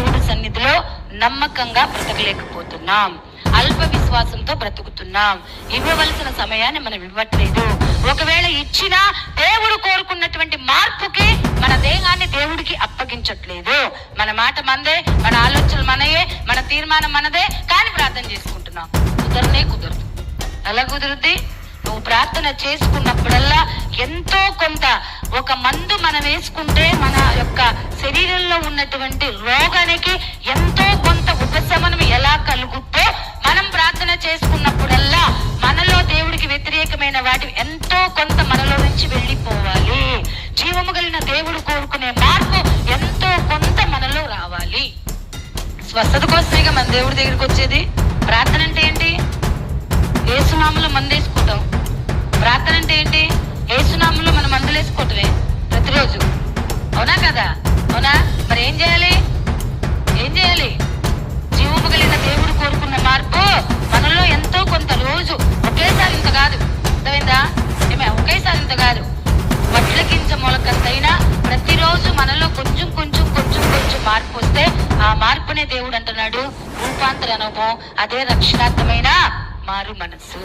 సన్నిధిలో నమ్మకంగా బ్రతకలేకపోతున్నాం. అల్ప విశ్వాసంతో బ్రతుకుతున్నాం. ఇవ్వవలసిన సమయాన్ని మనం ఇవ్వట్లేదు. ఒకవేళ ఇచ్చినా దేవుడు కోరుకున్నటువంటి మార్పుకి మన దేహాన్ని దేవుడికి అప్పగించట్లేదు. మన మాట మనదే మన ఆలోచనలు మనయే మన తీర్మానం మనదే కానీ ప్రార్థన చేసుకుంటున్నాం. కుదరనే కుదరదు. ఎలా కుదురుద్ది నువ్వు ప్రార్థన చేసుకున్నప్పుడల్లా ఎంతో కొంత ఒక మందు మనం వేసుకుంటే మన యొక్క శరీరంలో ఉన్నటువంటి రోగానికి ఎంతో కొంత ఉపశమనం ఎలా కలుగుతో మనం ప్రార్థన చేసుకున్నప్పుడల్లా మనలో దేవుడికి వ్యతిరేకమైన వాటి ఎంతో కొంత మనలో నుంచి వెళ్ళిపోవాలి. జీవము కలిగిన దేవుడు కోరుకునే మార్పు ఎంతో కొంత మనలో రావాలి. స్వస్థత కోసమేగా మన దేవుడి దగ్గరికి వచ్చేది? ప్రార్థన అంటే ఏంటి? ఏసునామంలో మందేసుకుంటాం. ప్రార్థన అంటే ఏంటి? ఏసునామంలో మనం మందులేసుకోవటమే. అవునా కదా? అవునా? మరి ఏం చేయాలి? ఏం చేయాలి? జీవము కలిగిన దేవుడు కోరుకున్న మార్పు మనలో ఎంతో కొంత రోజు ఒకేసారి ఇంత కాదు. అర్థమైందా? ఏమే ఒకేసారి ఇంత కాదు. వడ్ల గింజ మొలకంతైనా ప్రతిరోజు మనలో కొంచెం కొంచెం కొంచెం కొంచెం మార్పు వస్తే ఆ మార్పునే దేవుడు అంటున్నాడు. రూపాంతర అనుభవం అదే రక్షణార్థమైన మారు మనసు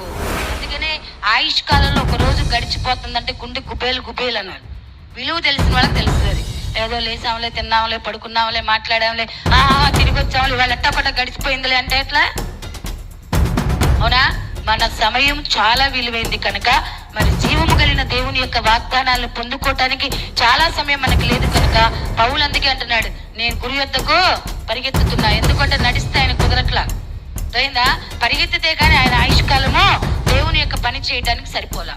అందుకనే ఆయుష్ కాలంలో ఒక రోజు గడిచిపోతుందంటే గుండె గుబేలు గుబేలు అన్నాడు. విలువ తెలిసిన వాళ్ళకి తెలుస్తుంది. ఏదో లేసాంలే తిన్నాంలే పడుకున్నాంలే మాట్లాడాంలే ఆహా తిరిగి వచ్చాంలే ఇవాళ ఎట్టపట గడిచిపోయిందిలే అంటే ఎట్లా? అవునా? మన సమయం చాలా విలువైంది కనుక మరి జీవము కలిగిన దేవుని యొక్క వాగ్దానాలను పొందుకోవటానికి చాలా సమయం మనకి లేదు కనుక పౌలు అందుకే అంటున్నాడు నేను గురి వద్దకు పరిగెత్తుతున్నా. ఎందుకంటే నడిస్తే ఆయన కుదరట్లా. అయిందా పరిగెత్తితే కానీ ఆయన ఆయుష్కాలము దేవుని యొక్క పని చేయడానికి సరిపోలా.